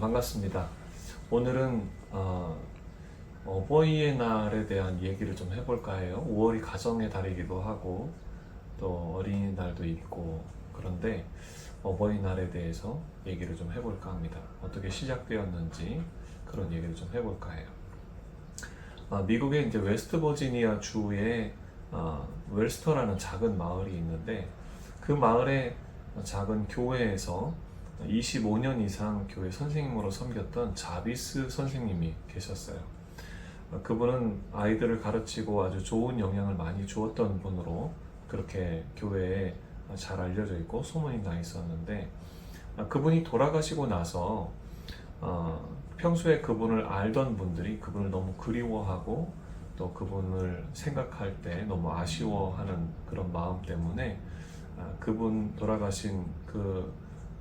반갑습니다. 오늘은 어, 어버이의 날에 대한 얘기를 좀 해볼까 해요. 5월이 가정의 달이기도 하고 또 어린이날도 있고 그런데 어버이날에 대해서 얘기를 좀 해볼까 합니다. 어떻게 시작되었는지 그런 얘기를 좀 해볼까 해요. 아, 미국의 이제 웨스트 버지니아 주에 아, 웰스터라는 작은 마을이 있는데 그 마을의 작은 교회에서 25년 이상 교회 선생님으로 섬겼던 자비스 선생님이 계셨어요. 어, 그분은 아이들을 가르치고 아주 좋은 영향을 많이 주었던 분으로 그렇게 교회에 잘 알려져 있고 소문이 나 있었는데 아, 그분이 돌아가시고 나서 어, 평소에 그분을 알던 분들이 그분을 너무 그리워하고 또 그분을 생각할 때 너무 아쉬워하는 그런 마음 때문에 아, 그분 돌아가신 그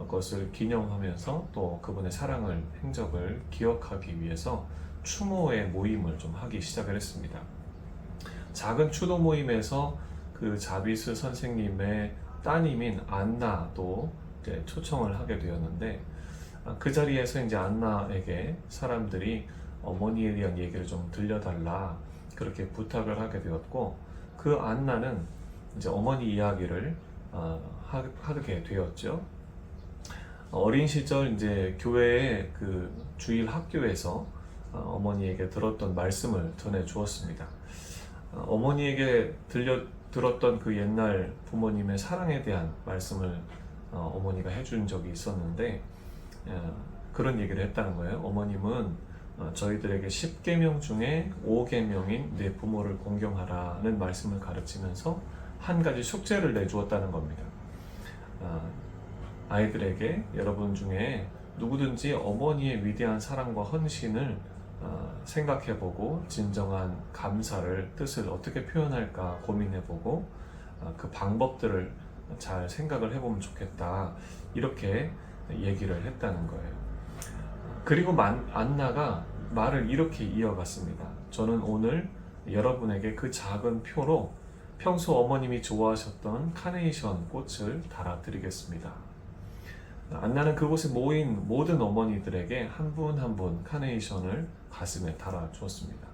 것을 기념하면서 또 그분의 사랑을 행적을 기억하기 위해서 추모의 모임을 좀 하기 시작을 했습니다. 작은 추도 모임에서 그 자비스 선생님의 따님인 안나도 초청을 하게 되었는데 아, 그 자리에서 이제 안나에게 사람들이 어머니에 대한 얘기를 좀 들려달라 그렇게 부탁을 하게 되었고 그 안나는 이제 어머니 이야기를 어, 하- 하게 되었죠. 어린 시절 이제 교회의 그 주일 학교에서 어, 어머니에게 들었던 말씀을 전해 주었습니다. 어, 어머니에게 들려 들었던 그 옛날 부모님의 사랑에 대한 말씀을 어, 어머니가 해준 적이 있었는데 어, 그런 얘기를 했다는 거예요. 어머님은 어, 저희들에게 10계명 중에 5계명인 내 부모를 공경하라는 말씀을 가르치면서 한 가지 숙제를 내주었다는 겁니다. 어, 아이들에게 여러분 중에 누구든지 어머니의 위대한 사랑과 헌신을 어, 생각해보고 진정한 감사를 뜻을 어떻게 표현할까 고민해보고 어, 그 방법들을 잘 생각을 해보면 좋겠다 이렇게 얘기를 했다는 거예요. 그리고 만, 안나가 말을 이렇게 이어갔습니다. 저는 오늘 여러분에게 그 작은 표로 평소 어머님이 좋아하셨던 카네이션 꽃을 달아드리겠습니다. 안나는 그곳에 모인 모든 어머니들에게 한 분 한 분 카네이션을 가슴에 달아 주었습니다.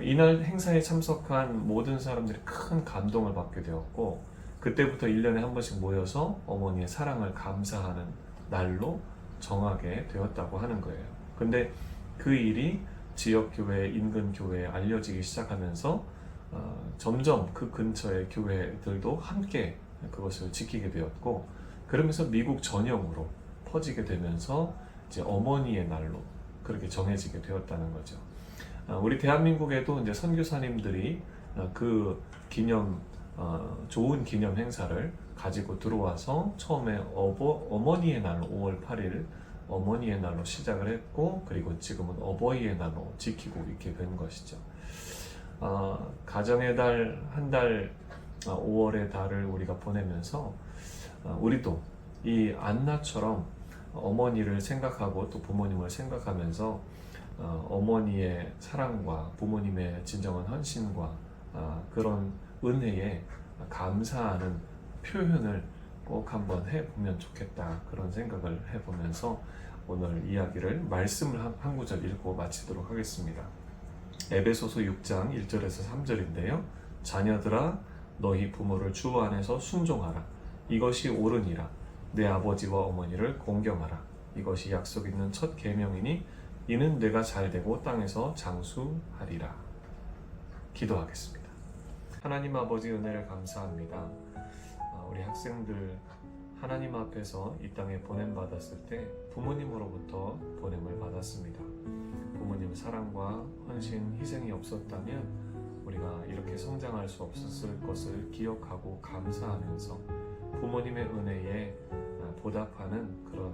이날 행사에 참석한 모든 사람들이 큰 감동을 받게 되었고 그때부터 1년에 한 번씩 모여서 어머니의 사랑을 감사하는 날로 정하게 되었다고 하는 거예요. 근데 그 일이 지역 교회, 인근 교회에 알려지기 시작하면서 어, 점점 그 근처의 교회들도 함께 그것을 지키게 되었고 그러면서 미국 전역으로 퍼지게 되면서 이제 어머니의 날로 그렇게 정해지게 되었다는 거죠. 아, 우리 대한민국에도 이제 선교사님들이 어, 그 기념 어, 좋은 기념 행사를 가지고 들어와서 처음에 어버, 어머니의 날 5월 8일 어머니의 날로 시작을 했고 그리고 지금은 어버이의 날로 지키고 있게 된 것이죠. 아, 가정의 달한달 5월의 달을 우리가 보내면서 아, 우리도 이 안나처럼 어머니를 생각하고 또 부모님을 생각하면서 어, 어머니의 사랑과 부모님의 진정한 헌신과 아, 그런 은혜에 감사하는 표현을 꼭 한번 해보면 좋겠다 그런 생각을 해보면서 오늘 이야기를 말씀을 한, 한 구절 읽고 마치도록 하겠습니다. 에베소서 6장 1절에서 3절인데요. 자녀들아 너희 부모를 주 안에서 순종하라. 이것이 옳으니라. 내 아버지와 어머니를 공경하라. 이것이 약속 있는 첫 계명이니 이는 내가 잘 되고 땅에서 장수하리라. 기도하겠습니다. 하나님 아버지 은혜를 감사합니다. 아, 우리 학생들 하나님 앞에서 이 땅에 보냄 받았을 때 부모님으로부터 보냄을 받았습니다. 부모님 사랑과 헌신, 희생이 없었다면 우리가 이렇게 성장할 수 없었을 것을 기억하고 감사하면서 부모님의 은혜에 아, 보답하는 그런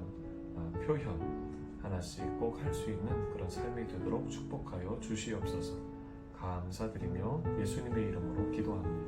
아, 표현 하나씩 꼭 할 수 있는 그런 삶이 되도록 축복하여 주시옵소서. 감사드리며 예수님의 이름으로 기도합니다.